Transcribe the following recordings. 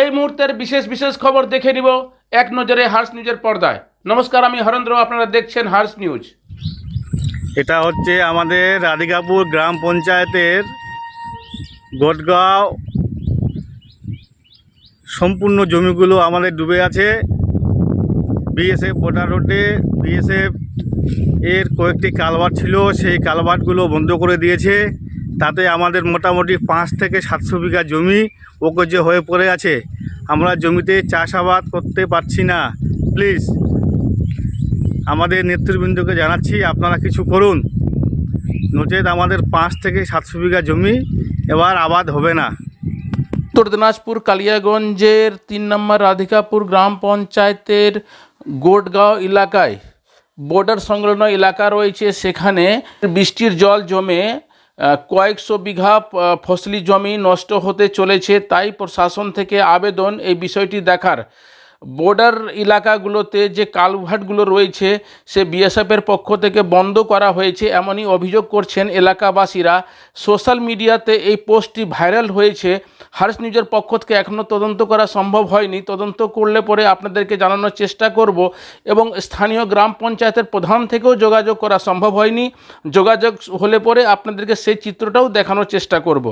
এই মুহূর্তের বিশেষ বিশেষ খবর দেখে নিব এক নজরে হার্স নিউজের পর্দায়। নমস্কার, আমি হরেন্দ্র, আপনারা দেখছেন হার্স নিউজ। এটা হচ্ছে আমাদের রাধিকাপুর গ্রাম পঞ্চায়েতের গোটগাঁও সম্পূর্ণ জমিগুলো আমাদের ডুবে আছে। বিএসএফ বোটার রোডে বিএসএফ এর কয়েকটি কালভার্ট ছিল, সেই কালভার্টগুলো বন্ধ করে দিয়েছে। তাতে আমাদের মোটামুটি পাঁচ থেকে সাতশো বিঘা জমি ওকজে হয়ে পড়ে আছে। আমরা জমিতে চাষাবাদ করতে পারছি না। প্লিজ, আমাদের নেতৃবৃন্দকে জানাচ্ছি আপনারা কিছু করুন। নচেত আমাদের পাঁচ থেকে সাতশো বিঘা জমি এবার আবাদ হবে না। উত্তর দিনাজপুর কালিয়াগঞ্জের তিন নম্বর রাধিকাপুর গ্রাম পঞ্চায়েতের গোটগাঁও এলাকায় বর্ডার সংলগ্ন এলাকা রয়েছে। সেখানে বৃষ্টির জল জমে কয়েকশো বিঘা ফসলি জমি নষ্ট হতে চলেছে তাই প্রশাসন থেকে আবেদন এই বিষয়টি দেখার। বর্ডার এলাকাগুলোতে যে কালভার্টগুলো রয়েছে, সে বিএসএফের পক্ষ থেকে বন্ধ করা হয়েছে এমনই অভিযোগ করছেন এলাকাবাসীরা। সোশ্যাল মিডিয়াতে এই পোস্টটি ভাইরাল হয়েছে। হার্স নিউজের পক্ষ থেকে এখনও তদন্ত করা সম্ভব হয়নি। তদন্ত করলে পরে আপনাদেরকে জানানোর চেষ্টা করব এবং স্থানীয় গ্রাম পঞ্চায়েতের প্রধান থেকেও যোগাযোগ করা সম্ভব হয়নি। যোগাযোগ হলে পরে আপনাদেরকে সেই চিত্রটাও দেখানোর চেষ্টা করব।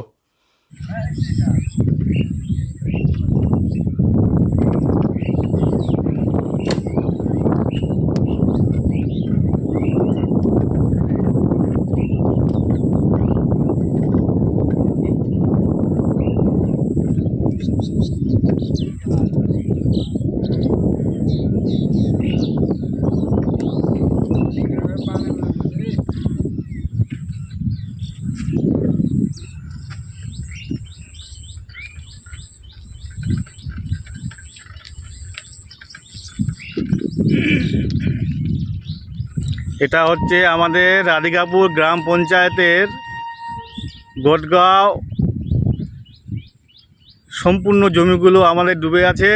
এটা হচ্ছে আমাদের রাধিকাপুর গ্রাম পঞ্চায়েতের গোটগাঁও সম্পূর্ণ জমিগুলো আমাদের ডুবে আছে।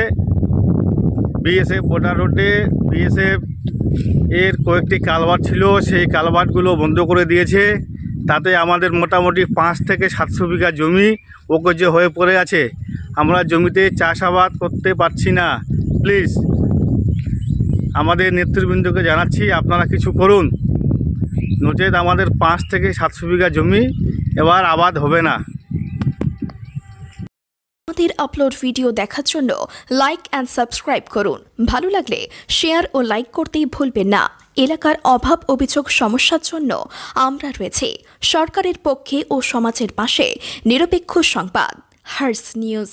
বিএসএফ বোটার রোডে, বিএসএফ এর কয়েকটি কালভার্ট ছিল, সেই কালভার্টগুলো বন্ধ করে দিয়েছে। তাতে আমাদের মোটামুটি পাঁচ থেকে সাতশো বিঘা জমি ওকজে হয়ে পড়ে আছে। আমরা জমিতে চাষাবাদ করতে পারছি না। প্লিজ, আমাদের নেতৃবৃন্দকে জানাচ্ছি, আপনারা কিছু করুন। নচেত আমাদের পাঁচ থেকে সাতশো বিঘা জমি এবার আবাদ হবে না। আমাদের আপলোড ভিডিও দেখার জন্য লাইক অ্যান্ড সাবস্ক্রাইব করুন। ভালো লাগলে শেয়ার ও লাইক করতেই ভুলবেন না। এলাকার অভাব, অভিযোগ, সমস্যার জন্য আমরা রয়েছে সরকারের পক্ষে ও সমাজের পাশে। নিরপেক্ষ সংবাদ হার্স নিউজ